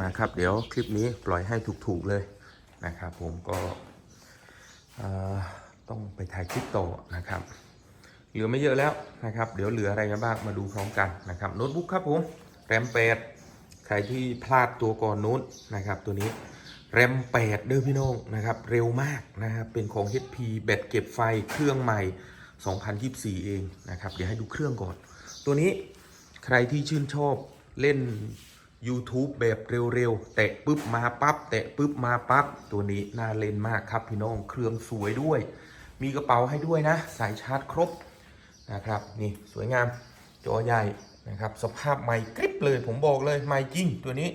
มาครับ เดี๋ยวคลิปนี้ปล่อยให้ถูกๆเลยนะครับ ผมก็ต้องไปถ่ายคลิปต่อนะครับ เหลือไม่เยอะแล้วนะครับ เดี๋ยวเหลืออะไรกันบ้างมาดูพร้อมกันนะครับโน้ตบุ๊กครับผมแรมแปดใครที่พลาดตัวก่อนนู้นนะครับ ตัวนี้แรมแปดเด้อพี่น้องนะครับ เร็วมากนะครับเป็นของ HP แบตเก็บไฟเครื่องใหม่ 2024 เองนะครับ เดี๋ยวให้ดูเครื่องก่อน ตัวนี้ใครที่ชื่นชอบเล่น YouTube แบบเร็วๆแตะปุ๊บมาปั๊บแตะปุ๊บมาปั๊บตัวนี้น่าเล่นมากครับพี่น้องเครื่องสวยด้วย มีกระเป๋าให้ด้วยนะ สายชาร์จครบนะครับนี่สวยงามจอใหญ่นะครับ สภาพใหม่กริบเลยผมบอกเลยใหม่จริงตัวนี้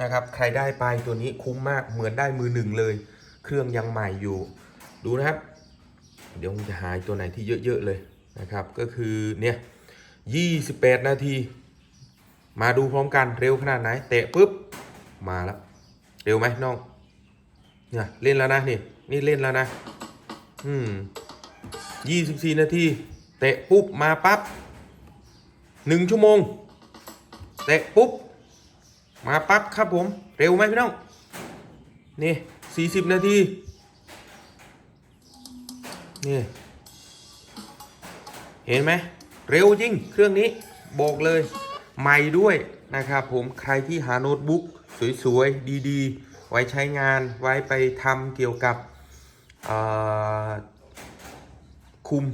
นะครับ ใครได้ไปตัวนี้คุ้มมากเหมือนได้มือหนึ่งเลย เครื่องยังใหม่อยู่ ดูนะครับ เดี๋ยวผมจะหายตัวไหนที่เยอะๆเลยนะครับ ก็คือเนี่ย 28 นาที มาดูพร้อมกันเร็วขนาดไหน เตะปุ๊บ มาแล้ว เร็วไหมน้อง เนี่ยเล่นแล้วนะนี่ นี่เล่นแล้วนะ อืม24นาที เตะปุ๊บ มาปั๊บหนึ่งชั่วโมง เตะปุ๊บ มาปั๊บครับผม เร็วไหมพี่น้อง นี่40นาที นี่ เห็นไหม เร็วจริง เครื่องนี้ บอกเลย ใหม่ด้วยนะครับผมใครที่หาโน้ตบุ๊กสวยๆ ดีๆ ไว้ใช้งานไว้ไปทำเกี่ยวกับเอ่อคุม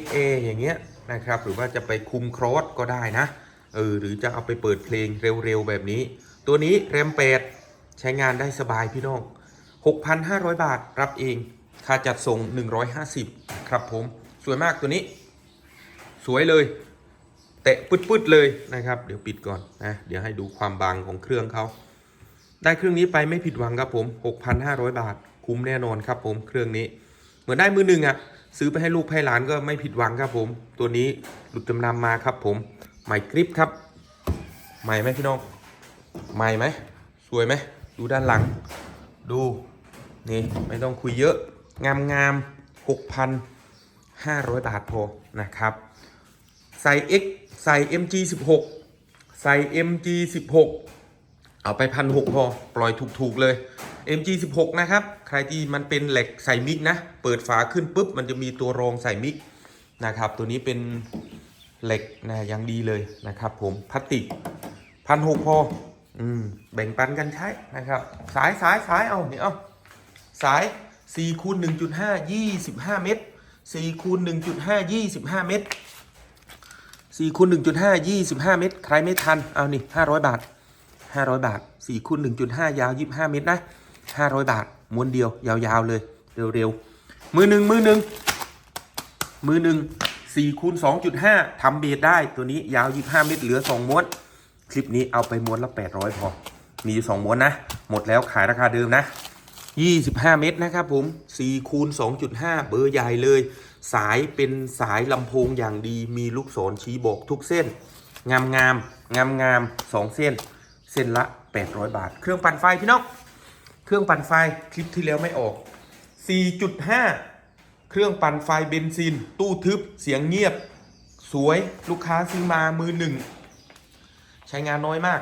XA อย่างเงี้ยนะครับ หรือว่าจะไปคุมครอสก็ได้นะเออหรือจะเอาไปเปิดเพลงเร็วๆ แบบนี้ ตัวนี้แรม8ใช้งานได้สบายพี่น้อง 6,500 บาทรับเอง ค่าจัดส่ง 150 ครับผม สวยมากตัวนี้ สวยเลย เตะปืดๆเลยนะครับ เดี๋ยวปิดก่อนนะเดี๋ยวให้ดูความบางของเครื่องเขาได้เครื่องนี้ไปไม่ผิดหวังครับผม 6,500 บาท คุ้มแน่นอนครับผมเครื่องนี้ เหมือนได้มือหนึ่งอะ่ะซื้อไปให้ลูกให้หลานก็ไม่ผิดหวังครับผม ตัวนี้หลุดจำนำมาครับผมใหม่กริปครับ ใหม่ไหมพี่น้อง ใหม่ไหมสวยไหมดูด้านหลัง ดูนี่ไม่ต้องคุยเยอะ งามงาม6,500 บาทพอนะครับใส่ X ใส่ MG 16 ใส่ MG 16 เอาไปพันหกพอ ปล่อยถูกๆเลย MG 16 นะครับ ใครที่มันเป็นเหล็กใส่มิกนะ เปิดฝาขึ้นปุ๊บ มันจะมีตัวรองใส่มิกนะครับ ตัวนี้เป็นเหล็กนะยังดีเลยนะครับผมพลาสติกพันหกพอ อืม แบ่งปันกันใช้นะครับ สายสายสายเอาเนี่ยเอาสาย4คูณ1.5 25 เมตร4คูณ1.5 25 เมตร 4คูณ1.5 25 เมตร ใครไม่ทัน เอานี่ 500 บาท 500 บาท4คูณ1.5 ยาว 25 เมตรนะ 500 บาท ม้วนเดียว ยาวๆเลย เร็วๆ มือหนึ่งมือหนึ่งมือหนึ่ง4คูณ2.5ทำเบสได้ ตัวนี้ยาว 25 เมตร เหลือ 2 ม้วน คลิปนี้เอาไปม้วนละ 800 พอ มีอยู่ 2 ม้วนนะ หมดแล้วขายราคาเดิมนะ 25 เมตรนะครับผม4คูณ2.5 เบอร์ใหญ่เลย สายเป็นสายลำโพงอย่างดีมีลูกศรชี้บอกทุกเส้น งามงามงามงามสองเส้น เส้นละ 800 บาท เครื่องปั่นไฟพี่น้องเครื่องปั่นไฟคลิปที่แล้วไม่ออก 4.5 เครื่องปั่นไฟเบนซิน ตู้ทึบเสียงเงียบ สวยลูกค้าซื้อมามือหนึ่ง ใช้งานน้อยมาก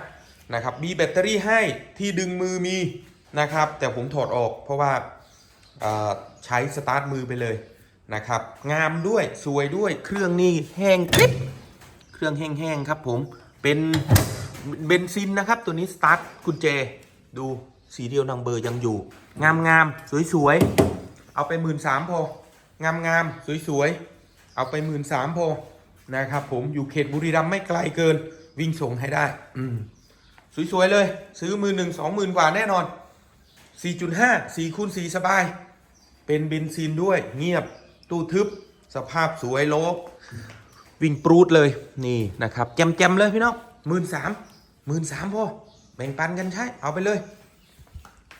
นะครับ มีแบตเตอรี่ให้ที่ดึงมือมี นะครับ แต่ผมถอดออกเพราะว่าใช้สตาร์ทมือไปเลยนะครับ งามด้วยสวยด้วยเครื่องนี่แห้งกริบเครื่องแห้งๆครับผมเป็นเบนซินนะครับ ตัวนี้สตาร์ทกุญแจดูสีเดียวนังเบอร์ยังอยู่ งามงามๆสวยๆเอาไปหมื่นสามพองามงามๆสวยๆเอาไปหมื่นสามพอนะครับผมอยู่เขตบุรีรัมย์ไม่ไกลเกินวิ่งส่งให้ได้ อืมสวยๆเลย ซื้อมือหนึ่งสองหมื่นกว่าแน่นอน 4.5 4คูณ4สบาย เป็นเบนซินด้วย เงียบ ตู้ทึบ สภาพสวยโลก วิ่งปรูดเลย นี่นะครับ แจมๆเลยพี่น้องหมื่นสามหมื่นสามพอแบ่งปันกันใช้ เอาไปเลย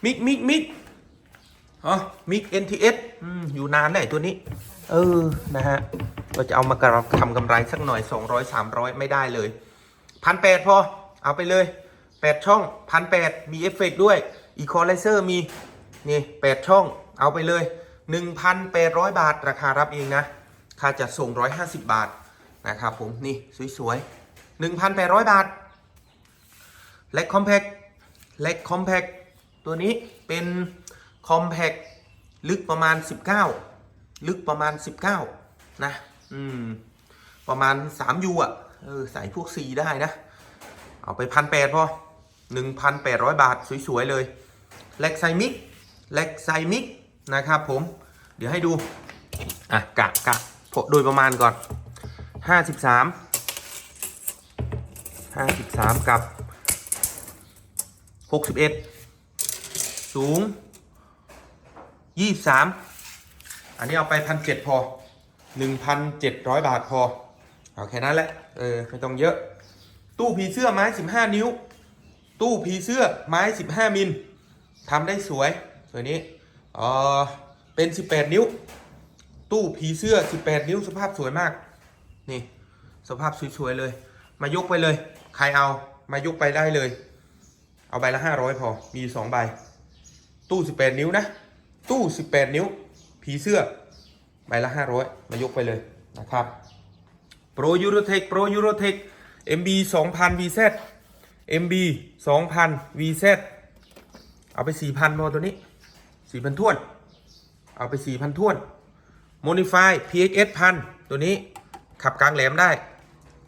มิกมิกมิกอ๋อมิก NTS อืมอยู่นานเลยตัวนี้ เออ นะฮะก็จะเอามากระทำกำไรสักหน่อย 200 300 ไม่ได้เลยพันแปดพอ เอาไปเลย 8 ช่องพันแปดมีเอฟเฟกด้วย อีคอไลเซอร์มีนี่8ช่องเอาไปเลย 1,800 บาท ราคารับเองนะ ค่าจัดส่ง 150 บาทนะครับผมนี่สวยๆ 1,800 บาทและคอมแพคเล็กคอมแพคตัวนี้เป็นคอมแพคลึกประมาณ 19 ลึกประมาณ 19 นะ อืม ประมาณ3ยูอะ เออ ใส่พวก C ได้นะ เอาไปพันแปดพอ 1,800 บาท สวย ๆ เลย เล็กไซมิกเล็กไซมิกนะครับผม เดี๋ยวให้ดู อะ กะกะโดยประมาณก่อน 53 53 กับ 61 สูง 23 อันนี้เอาไปพันเจ็ดพอ 1,700 บาทพอ เอาแค่นั้นแหละ เออ ไม่ต้องเยอะ ตู้ผีเสื้อไม้ 15 นิ้ว ตู้ผีเสื้อไม้ 15 มิล ทำได้สวยตัวนี้เออเป็น 18 นิ้ว ตู้ผีเสื้อ 18 นิ้วสภาพสวยมาก นี่ สภาพสวยๆเลย มายกไปเลย ใครเอามายกไปได้เลย เอาใบละ 500 พอ มี2ใบ ตู้ 18 นิ้วนะ ตู้ 18 นิ้ว ผีเสื้อ ใบละ 500 มายกไปเลยนะครับโปรยูโรเทคโปรยูโรเทค MB 2000 VZ MB 2000 VZ เอาไป4,000พอตัวนี้4,000ท้วน เอาไป4,000ท้วน Modify PXS 1000ตัวนี้ขับกลางแหลมได้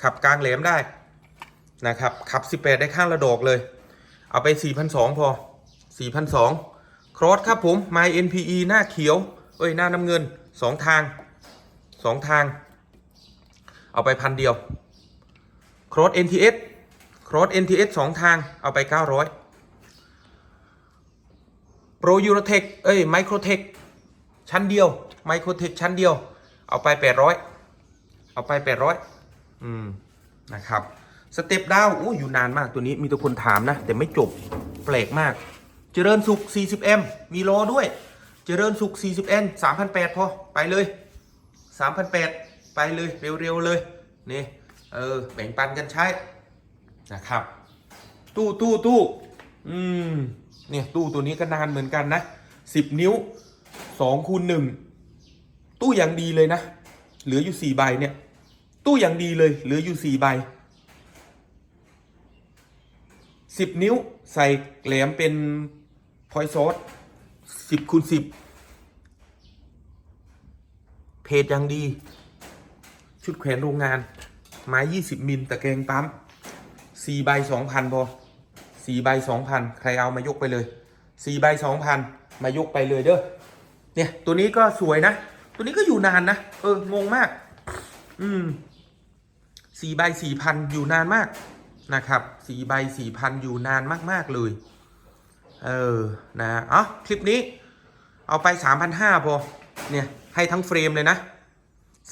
ขับกลางแหลมได้นะครับ ขับ 18 ได้ข้างละดอกเลย เอาไป 4,200 พอ 4,200 ครอสครับผม My NPE หน้าเขียว เอ้ย หน้าน้ำเงิน 2 ทาง 2 ทาง เอาไปพันเดียว ครอส NTS ครอส NTS 2 ทาง เอาไป 900 Pro Eurotech เอ้ย Microtech ชั้นเดียว Microtech ชั้นเดียว เอาไป 800 เอาไป 800 อืม นะครับ สเต็ปดาวอู้อยู่นานมากตัวนี้มีตัวคนถามนะ แต่ไม่จบแปลกมาก เจริญสุข 40M มีโลด้วย เจริญสุข 40N 3,800 พอ ไปเลย 3,800 ไปเลย เร็ว ๆ เลย นี่ เออ แบ่งปันกันใช้ นะครับ ตู้ตู้ตู้อืม เนี่ยตู้ตัวนี้ก็นานเหมือนกันนะ10นิ้ว2คูณ1ตู้อย่างดีเลยนะ เหลืออยู่4ใบเนี่ย ตู้อย่างดีเลย เหลืออยู่4ใบ10นิ้วใส่แหลมเป็นพอยซอส10คูณ10เพจยังดี ชุดแขวนโรงงาน ไม้20มิลตะแกรงปั๊ม4ใบ2,000พอ 4ใบ2,000ใครเอามายกไปเลย4ใบ2,000มายกไปเลยเด้อเนี่ย ตัวนี้ก็สวยนะ ตัวนี้ก็อยู่นานนะ เออ งงมาก อืมสี่ใบสี่พันอยู่นานมากนะครับสี่ใบสี่พันอยู่นานมาก ๆ เลย เออ นะอ๋อคลิปนี้ เอาไปสามพันห้าพอ เนี่ย ให้ทั้งเฟรมเลยนะ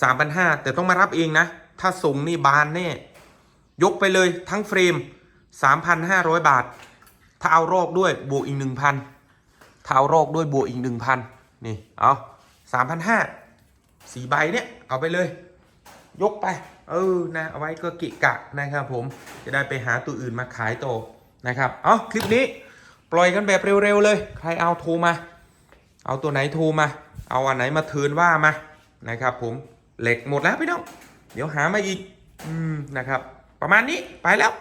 สามพันห้าแต่ต้องมารับเองนะ ถ้าส่งนี่บานแน่ ยกไปเลยทั้งเฟรม สามพันห้าร้อยบาท ถ้าเอารอกด้วยบวกอีกหนึ่งพันถ้าเอารอกด้วยบวกอีกหนึ่งพันนี่ เอาสามพันห้าสี่ใบเนี่ย เอาไปเลย ยกไป เออ นะ เอาไว้ก็กิกะนะครับผม จะได้ไปหาตัวอื่นมาขายโตอนะครับ เอาคลิปนี้ปล่อยกันแบบเร็วๆเลย ใครเอาโทรมา เอาตัวไหนโทรมา เอาอันไหนมาเทินว่ามา นะครับผม เหล็กหมดแล้วพี่น้อง เดี๋ยวหามาอีก อืม นะครับ ประมาณนี้ ไปแล้ว